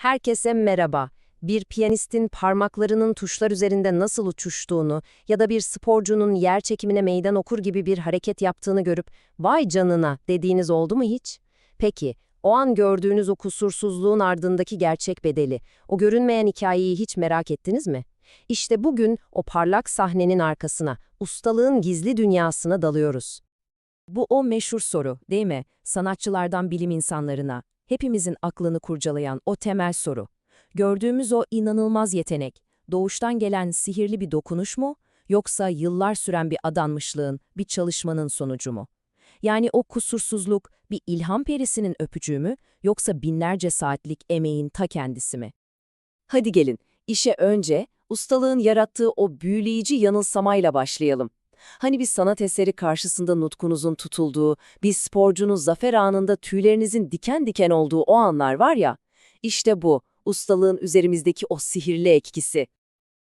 Herkese merhaba. Bir piyanistin parmaklarının tuşlar üzerinde nasıl uçuştuğunu ya da bir sporcunun yer çekimine meydan okur gibi bir hareket yaptığını görüp vay canına dediğiniz oldu mu hiç? Peki, o an gördüğünüz o kusursuzluğun ardındaki gerçek bedeli, o görünmeyen hikayeyi hiç merak ettiniz mi? İşte bugün o parlak sahnenin arkasına, ustalığın gizli dünyasına dalıyoruz. Bu o meşhur soru, değil mi? Sanatçılardan bilim insanlarına, hepimizin aklını kurcalayan o temel soru. Gördüğümüz o inanılmaz yetenek, doğuştan gelen sihirli bir dokunuş mu, yoksa yıllar süren bir adanmışlığın, bir çalışmanın sonucu mu? Yani o kusursuzluk bir ilham perisinin öpücüğü mü, yoksa binlerce saatlik emeğin ta kendisi mi? Hadi gelin, işe önce ustalığın yarattığı o büyüleyici yanılsamayla başlayalım. Hani bir sanat eseri karşısında nutkunuzun tutulduğu, bir sporcunun zafer anında tüylerinizin diken diken olduğu o anlar var ya, işte bu, ustalığın üzerimizdeki o sihirli etkisi.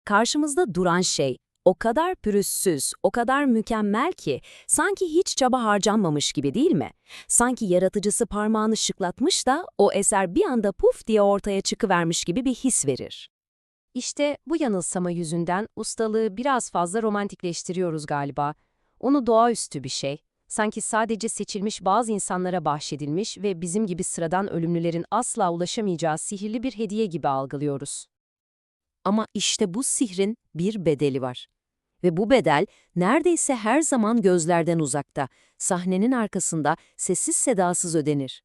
Karşımızda duran şey, o kadar pürüzsüz, o kadar mükemmel ki, sanki hiç çaba harcanmamış gibi değil mi? Sanki yaratıcısı parmağını şıklatmış da o eser bir anda puf diye ortaya çıkıvermiş gibi bir his verir. İşte bu yanılsama yüzünden ustalığı biraz fazla romantikleştiriyoruz galiba. Onu doğaüstü bir şey. Sanki sadece seçilmiş bazı insanlara bahşedilmiş ve bizim gibi sıradan ölümlülerin asla ulaşamayacağı sihirli bir hediye gibi algılıyoruz. Ama işte bu sihrin bir bedeli var. Ve bu bedel neredeyse her zaman gözlerden uzakta, sahnenin arkasında sessiz sedasız ödenir.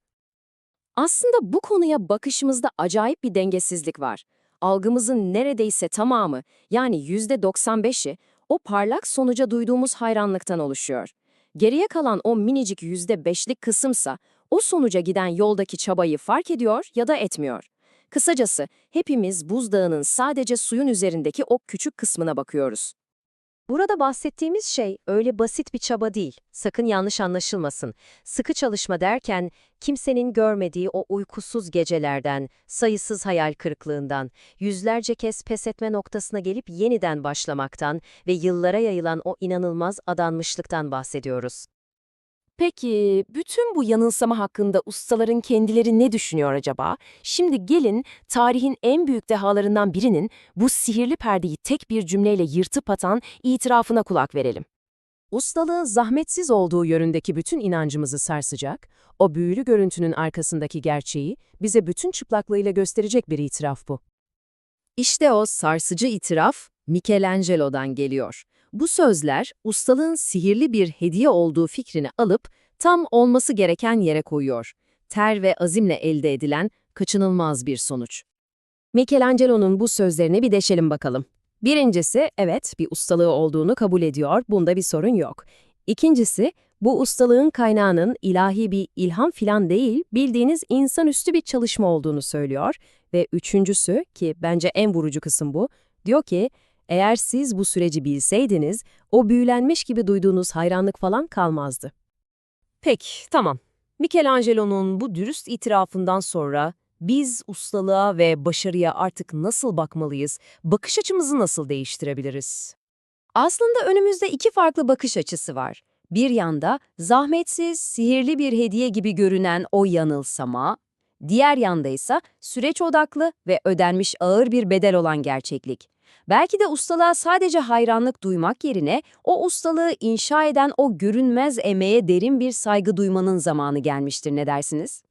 Aslında bu konuya bakışımızda acayip bir dengesizlik var algımızın neredeyse tamamı yani %95'i o parlak sonuca duyduğumuz hayranlıktan oluşuyor. Geriye kalan o minicik %5'lik kısımsa o sonuca giden yoldaki çabayı fark ediyor ya da etmiyor. Kısacası hepimiz buzdağının sadece suyun üzerindeki o küçük kısmına bakıyoruz. Burada bahsettiğimiz şey öyle basit bir çaba değil. Sakın yanlış anlaşılmasın. Sıkı çalışma derken kimsenin görmediği o uykusuz gecelerden, sayısız hayal kırıklığından, yüzlerce kez pes etme noktasına gelip yeniden başlamaktan ve yıllara yayılan o inanılmaz adanmışlıktan bahsediyoruz. Peki, bütün bu yanılsama hakkında ustaların kendileri ne düşünüyor acaba? Şimdi gelin, tarihin en büyük dehalarından birinin bu sihirli perdeyi tek bir cümleyle yırtıp atan itirafına kulak verelim. Ustalığın zahmetsiz olduğu yönündeki bütün inancımızı sarsacak, o büyülü görüntünün arkasındaki gerçeği bize bütün çıplaklığıyla gösterecek bir itiraf bu. İşte o sarsıcı itiraf Michelangelo'dan geliyor. Bu sözler ustalığın sihirli bir hediye olduğu fikrini alıp tam olması gereken yere koyuyor. Ter ve azimle elde edilen kaçınılmaz bir sonuç. Michelangelo'nun bu sözlerine bir deşelim bakalım. Birincisi, evet bir ustalığı olduğunu kabul ediyor, bunda bir sorun yok. İkincisi, bu ustalığın kaynağının ilahi bir ilham filan değil, bildiğiniz insanüstü bir çalışma olduğunu söylüyor. Ve üçüncüsü, ki bence en vurucu kısım bu, diyor ki, eğer siz bu süreci bilseydiniz, o büyülenmiş gibi duyduğunuz hayranlık falan kalmazdı. Peki, tamam. Michelangelo'nun bu dürüst itirafından sonra biz ustalığa ve başarıya artık nasıl bakmalıyız, bakış açımızı nasıl değiştirebiliriz? Aslında önümüzde iki farklı bakış açısı var. Bir yanda zahmetsiz, sihirli bir hediye gibi görünen o yanılsama, diğer yanda ise süreç odaklı ve ödenmiş ağır bir bedel olan gerçeklik. Belki de ustalığa sadece hayranlık duymak yerine o ustalığı inşa eden o görünmez emeğe derin bir saygı duymanın zamanı gelmiştir ne dersiniz?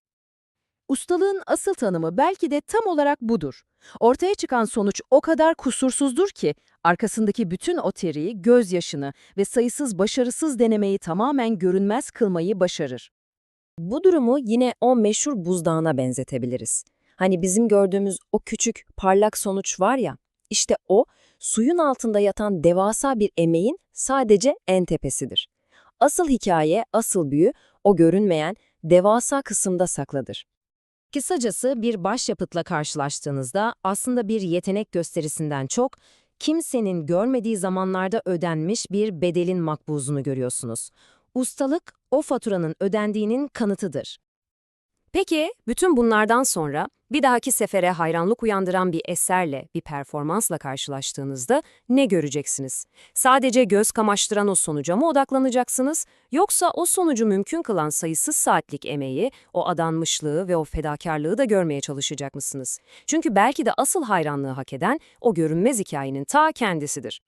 Ustalığın asıl tanımı belki de tam olarak budur. Ortaya çıkan sonuç o kadar kusursuzdur ki, arkasındaki bütün o teriyi, gözyaşını ve sayısız başarısız denemeyi tamamen görünmez kılmayı başarır. Bu durumu yine o meşhur buzdağına benzetebiliriz. Hani bizim gördüğümüz o küçük, parlak sonuç var ya, işte o, suyun altında yatan devasa bir emeğin sadece en tepesidir. Asıl hikaye, asıl büyü, o görünmeyen, devasa kısımda sakladır. Kısacası bir başyapıtla karşılaştığınızda aslında bir yetenek gösterisinden çok, kimsenin görmediği zamanlarda ödenmiş bir bedelin makbuzunu görüyorsunuz. Ustalık, o faturanın ödendiğinin kanıtıdır. Peki, bütün bunlardan sonra bir dahaki sefere hayranlık uyandıran bir eserle, bir performansla karşılaştığınızda ne göreceksiniz? Sadece göz kamaştıran o sonuca mı odaklanacaksınız, yoksa o sonucu mümkün kılan sayısız saatlik emeği, o adanmışlığı ve o fedakarlığı da görmeye çalışacak mısınız? Çünkü belki de asıl hayranlığı hak eden o görünmez hikayenin ta kendisidir.